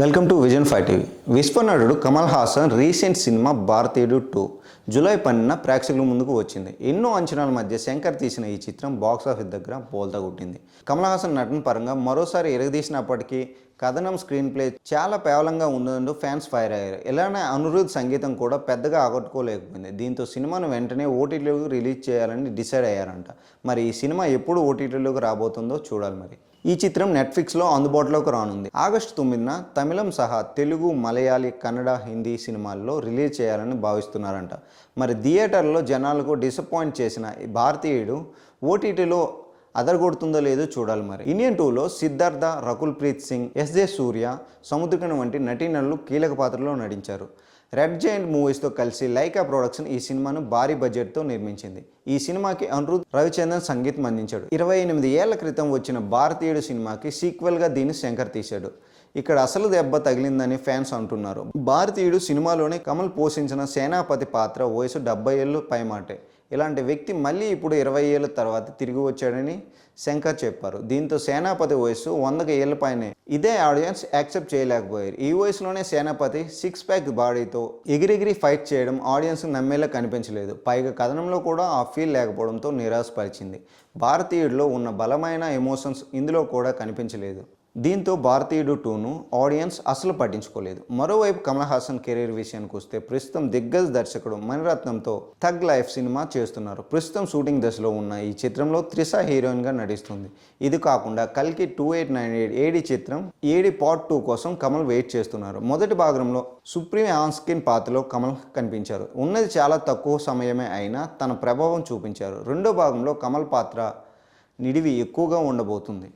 Welcome to vision five TV. విశ్వనటుడు Kamal Haasan recent cinema Bharateeyudu two. July పన్నెండున ప్రేక్షకుల ముందుకు వచ్చింది. ఎన్నో అంచనాల మధ్య శంకర్ తీసిన ఈ చిత్రం బాక్స్ ఆఫీస్ దగ్గర బోల్తా కొట్టింది. కమల్ హాసన్ నటన పరంగా మరోసారి ఎరగదీసినప్పటికీ కథనం స్క్రీన్ ప్లే చాలా పేవలంగా ఉందంటూ ఫ్యాన్స్ ఫైర్ అయ్యారు. ఇలానే అనురుద్ సంగీతం కూడా పెద్దగా ఆకట్టుకోలేకపోయింది. దీంతో సినిమాను వెంటనే ఓటీటీలోకి రిలీజ్ చేయాలని డిసైడ్ అయ్యారంట. మరి ఈ సినిమా ఎప్పుడు ఓటీటీలోకి రాబోతుందో చూడాలి మరి. ఈ చిత్రం నెట్ఫ్లిక్స్లో అందుబాటులోకి రానుంది. ఆగస్టు తొమ్మిదిన తమిళం సహా తెలుగు మలయాళీ కన్నడ హిందీ సినిమాల్లో రిలీజ్ చేయాలని భావిస్తున్నారంట. మరి థియేటర్లో జనాలకు డిసప్పాయింట్ చేసిన ఈ భారతీయుడు ఓటీటీలో అదరగొడుతుందో లేదో చూడాలి మరి. ఇండియన్ టూలో సిద్ధార్థ రకుల్ ప్రీత్ సింగ్ ఎస్ జే సూర్య సముద్రకన్ వంటి నటీనటులు కీలక పాత్రలో నటించారు. రెడ్ జైంట్ మూవీస్తో కలిసి లైకా ప్రొడక్షన్ ఈ సినిమాను భారీ బడ్జెట్తో నిర్మించింది. ఈ సినిమాకి అనురుద్ రవిచంద్రన్ సంగీతం అందించాడు. ఇరవై ఎనిమిది ఏళ్ళ క్రితం వచ్చిన భారతీయుడు సినిమాకి సీక్వెల్గా దీన్ని శంకర్ తీశాడు. ఇక్కడ అసలు దెబ్బ తగిలిందని ఫ్యాన్స్ అంటున్నారు. భారతీయుడు సినిమాలోనే కమల్ పోషించిన సేనాపతి పాత్ర వయసు డెబ్బై ఏళ్ళు పైమాటే. ఇలాంటి వ్యక్తి మళ్ళీ ఇప్పుడు ఇరవై ఏళ్ళ తర్వాత తిరిగి వచ్చాడని శంకర్ చెప్పారు. దీంతో సేనాపతి వయసు వందకు ఏళ్ళ పైనే. ఇదే ఆడియన్స్ యాక్సెప్ట్ చేయలేకపోయారు. ఈ వయసులోనే సేనాపతి సిక్స్ ప్యాక్ బాడీతో ఎగిరెగిరి ఫైట్ చేయడం ఆడియన్స్ నమ్మేలా కనిపించలేదు. పైగా కథనంలో కూడా ఆ ఫీల్ లేకపోవడంతో నిరాశపరిచింది. భారతీయుడిలో ఉన్న బలమైన ఎమోషన్స్ ఇందులో కూడా కనిపించలేదు. దీంతో భారతీయుడు టూను ఆడియన్స్ అసలు పట్టించుకోలేదు. మరోవైపు కమల్ హాసన్ కెరీర్ విషయానికి వస్తే ప్రస్తుతం దిగ్గజ దర్శకుడు మణిరత్నంతో థగ్ లైఫ్ సినిమా చేస్తున్నారు. ప్రస్తుతం షూటింగ్ దశలో ఉన్న ఈ చిత్రంలో త్రిష హీరోయిన్గా నటిస్తుంది. ఇది కాకుండా కల్కి two eight nine eight AD చిత్రం ఏడి పార్ట్ టూ కోసం కమల్ వెయిట్ చేస్తున్నారు. మొదటి భాగంలో సుప్రీం ఆన్ స్క్రీన్ పాత్రలో కమల్ కనిపించారు. ఉన్నది చాలా తక్కువ సమయమే అయినా తన ప్రభావం చూపించారు. రెండో భాగంలో కమల్ పాత్ర నిడివి ఎక్కువగా ఉండబోతుంది.